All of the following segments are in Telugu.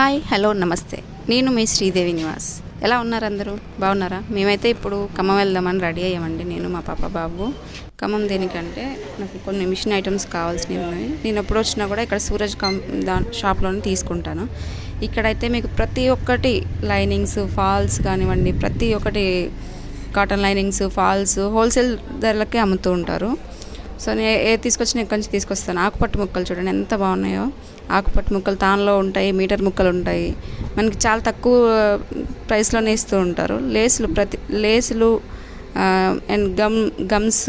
హాయ్ హలో నమస్తే. నేను మీ శ్రీదేవి నివాస్. ఎలా ఉన్నారు అందరూ? బాగున్నారా? మేమైతే ఇప్పుడు ఖమ్మం వెళ్దామని రెడీ అయ్యామండి. నేను మా పాప బాబు. ఖమ్మం దేనికంటే నాకు కొన్ని మిషన్ ఐటమ్స్ కావాల్సినవి ఉన్నాయి. నేను ఎప్పుడు వచ్చినా కూడా ఇక్కడ సూరజ్ కం దా షాప్లోనే తీసుకుంటాను. ఇక్కడైతే మీకు ప్రతి ఒక్కటి లైనింగ్స్ ఫాల్స్ కానివ్వండి ప్రతి ఒక్కటి కాటన్ లైనింగ్స్ ఫాల్స్ హోల్సేల్ ధరలకే అమ్ముతూ ఉంటారు. సో నేను ఏ తీసుకొచ్చిన ఇక్కడి నుంచి తీసుకొస్తాను? ఆకుపట్టు ముక్కలు చూడండి ఎంత బాగున్నాయో. ఆకుపట్టు ముక్కలు తాన్లో ఉంటాయి మీటర్ ముక్కలు ఉంటాయి. మనకి చాలా తక్కువ ప్రైస్లోనే ఇస్తూ ఉంటారు. లేసులు ప్రతి లేసులు అండ్ గమ్ గమ్స్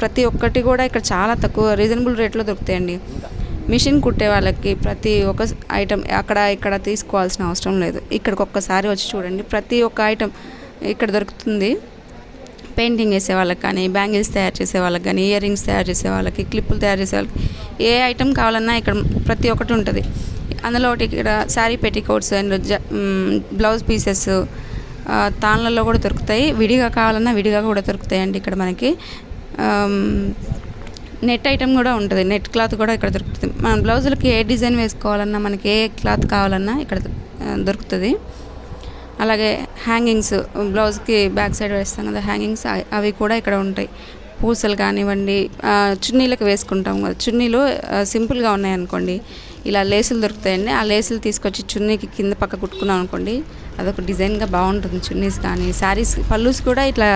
ప్రతి ఒక్కటి కూడా ఇక్కడ చాలా తక్కువ రీజనబుల్ రేట్లో దొరుకుతాయండి. మిషన్ కుట్టే వాళ్ళకి ప్రతి ఒక్క ఐటెం అక్కడ ఇక్కడ తీసుకోవాల్సిన అవసరం లేదు. ఇక్కడికి ఒక్కసారి వచ్చి చూడండి. ప్రతి ఒక్క ఐటెం ఇక్కడ దొరుకుతుంది. పెయింటింగ్ వేసే వాళ్ళకి కానీ బ్యాంగిల్స్ తయారు చేసే వాళ్ళకి కానీ ఇయర్ రింగ్స్ తయారు చేసే వాళ్ళకి క్లిప్పులు తయారు చేసే వాళ్ళకి ఏ ఐటెం కావాలన్నా ఇక్కడ ప్రతి ఒక్కటి ఉంటుంది. అందులో ఒకటి ఇక్కడ శారీ పెట్టికోట్స్ అండ్ జ బ్లౌజ్ పీసెస్ తాన్లలో కూడా దొరుకుతాయి. విడిగా కావాలన్నా విడిగా కూడా దొరుకుతాయండి ఇక్కడ మనకి. నెట్ ఐటమ్ కూడా ఉంటుంది. నెట్ క్లాత్ కూడా ఇక్కడ దొరుకుతుంది. మన బ్లౌజులకి ఏ డిజైన్ వేసుకోవాలన్నా మనకి ఏ క్లాత్ కావాలన్నా ఇక్కడ దొరుకుతుంది. అలాగే హ్యాంగింగ్స్ బ్లౌజ్కి బ్యాక్ సైడ్ వేస్తాం కదా హ్యాంగింగ్స్ అవి కూడా ఇక్కడ ఉంటాయి. పూసలు కానివ్వండి చున్నీలకు వేసుకుంటాం కదా చున్నీలు సింపుల్గా ఉన్నాయనుకోండి ఇలా లేసులు దొరుకుతాయండి. ఆ లేసులు తీసుకొచ్చి చున్నీకి కింద పక్క కుట్టుకున్నాం అనుకోండి అదొక డిజైన్గా బాగుంటుంది చున్నీస్ కానీ. శారీస్ పళ్ళుస్ కూడా ఇట్లా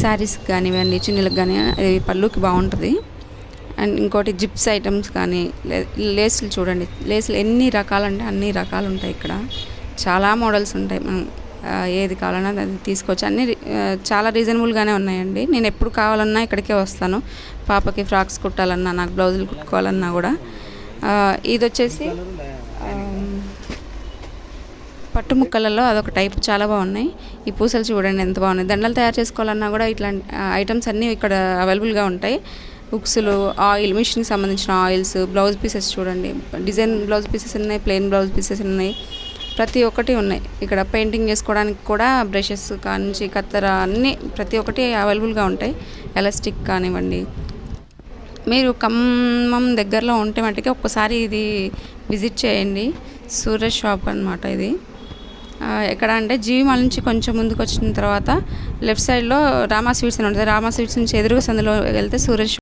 శారీస్ కానివ్వండి చున్నీలకు కానీ అది పళ్ళుకి బాగుంటుంది. అండ్ ఇంకోటి జిప్స్ ఐటమ్స్ కానీ లేసులు చూడండి. లేసులు ఎన్ని రకాలంటే అన్ని రకాలు ఉంటాయి ఇక్కడ. చాలా మోడల్స్ ఉంటాయి. మనం ఏది కావాలన్నా అది తీసుకోవచ్చు. అన్నీ చాలా రీజనబుల్గానే ఉన్నాయండి. నేను ఎప్పుడు కావాలన్నా ఇక్కడికే వస్తాను. పాపకి ఫ్రాక్స్ కుట్టాలన్నా నాకు బ్లౌజులు కుట్టుకోవాలన్నా కూడా. ఇది వచ్చేసి పట్టు ముక్కలలో అదొక టైప్ చాలా బాగున్నాయి. ఈ పూసలు చూడండి ఎంత బాగున్నాయి. దండలు తయారు చేసుకోవాలన్నా కూడా ఇట్లాంటి ఐటమ్స్ అన్నీ ఇక్కడ అవైలబుల్గా ఉంటాయి. బుక్స్లు ఆయిల్ మిషన్కి సంబంధించిన ఆయిల్స్ బ్లౌజ్ పీసెస్ చూడండి. డిజైన్ బ్లౌజ్ పీసెస్ ఉన్నాయి ప్లెయిన్ బ్లౌజ్ పీసెస్ ఉన్నాయి. ప్రతి ఒక్కటి ఉన్నాయి. ఇక్కడ పెయింటింగ్ చేసుకోవడానికి కూడా బ్రషెస్ కానించి కత్తెర అన్నీ ప్రతి ఒక్కటి అవైలబుల్గా ఉంటాయి. ఎలాస్టిక్ కానివ్వండి. మీరు ఖమ్మం దగ్గరలో ఉంటే మట్టుకి ఒక్కసారి ఇది విజిట్ చేయండి. సూర్య షాప్ అనమాట ఇది. ఎక్కడ అంటే జీవిమాల నుంచి కొంచెం ముందుకు వచ్చిన తర్వాత లెఫ్ట్ సైడ్లో రామా స్వీట్స్ అని ఉంటుంది. రామా స్వీట్స్ నుంచి ఎదురుగా సందులో వెళ్తే సూర్య